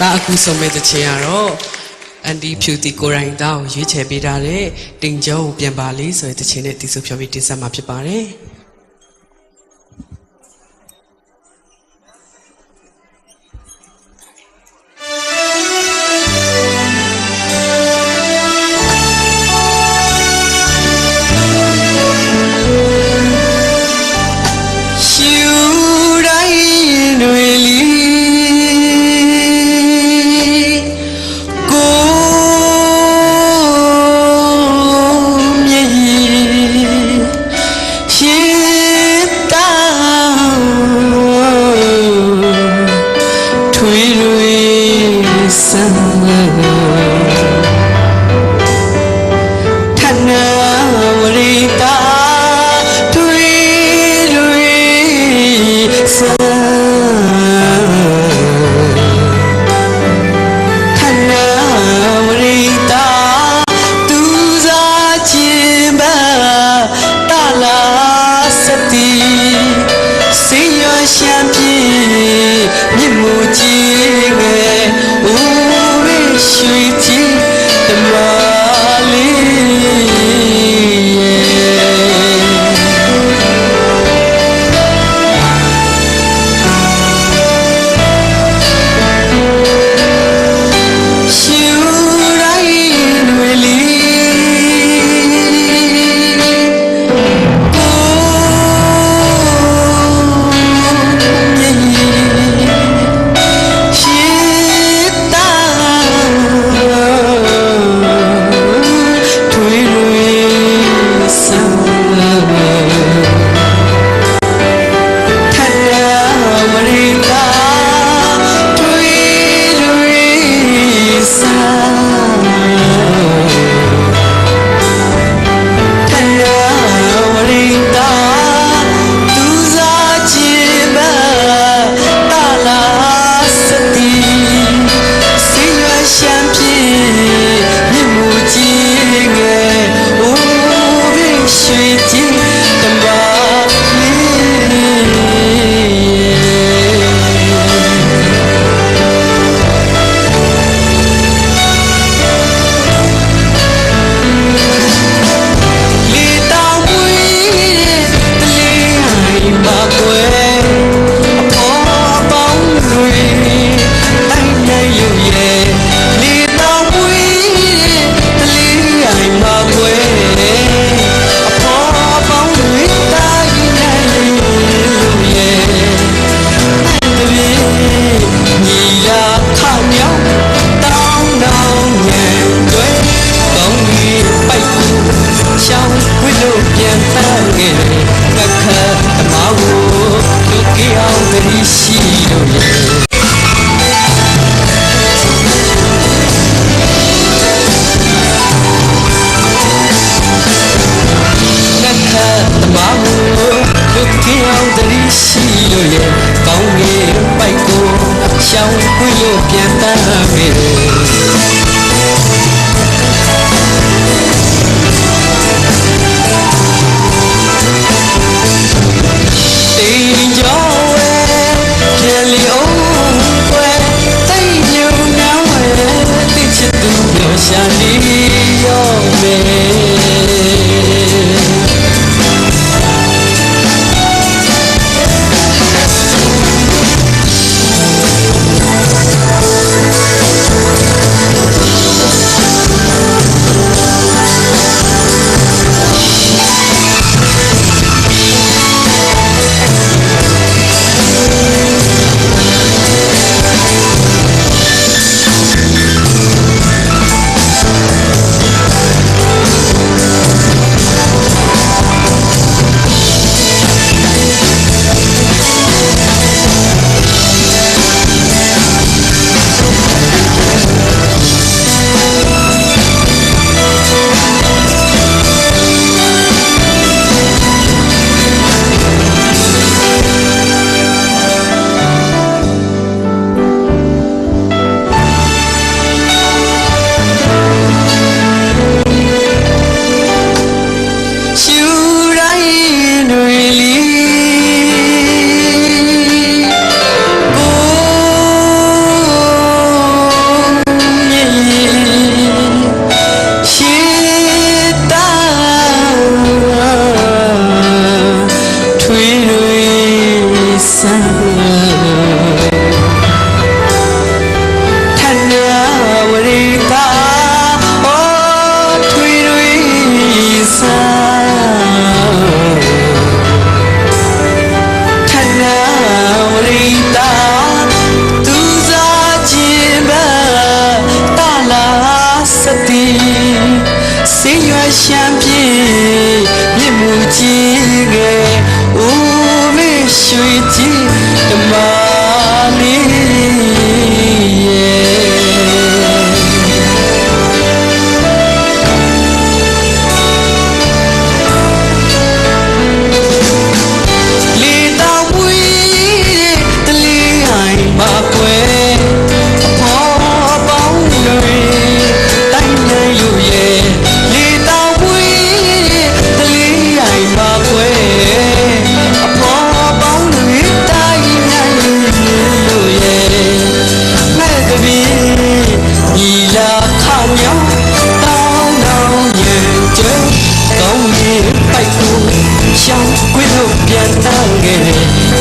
ဒါအခုဆုံးမဲ့တဲ့ချင်းကတော့အန်ဒီဖြူတီကိုရိုင်းတောင်းရွေးချယ်ပေးထားတဲ့တင်ကျော်ကိုပြန်ပါလေးဆိုတဲ့ချင်းနဲ့တီးဆိုဖြောပြီးတင်ဆက်မှာဖြစ်ပါတယ်။ နောက်ကိုကြည့်ကြအောင်တည်းရှိလို့လေရှိလို့လေကောင်းငယ်ပိုက်ကိုရှောင်းခွင့်ရပြန်တမ်းမေ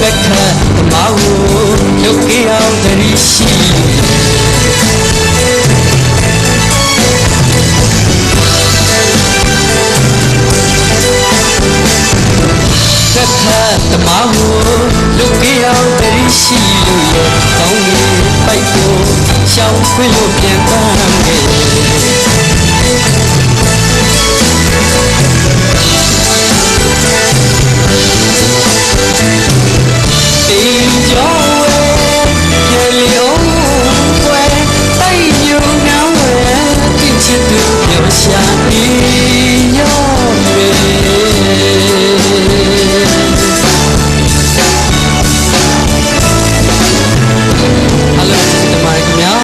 လက်ခံအမောက်ကိုလုတ်ခဲ့အောင်တရီရှိလက်ခံအမောက်ကိုလုတ်ခဲ့အောင်တရီရှိလို့ရကောင်းကြီးပိုက်ကိုရှောင်းခွေလို့ပြန်ပန်းခဲ့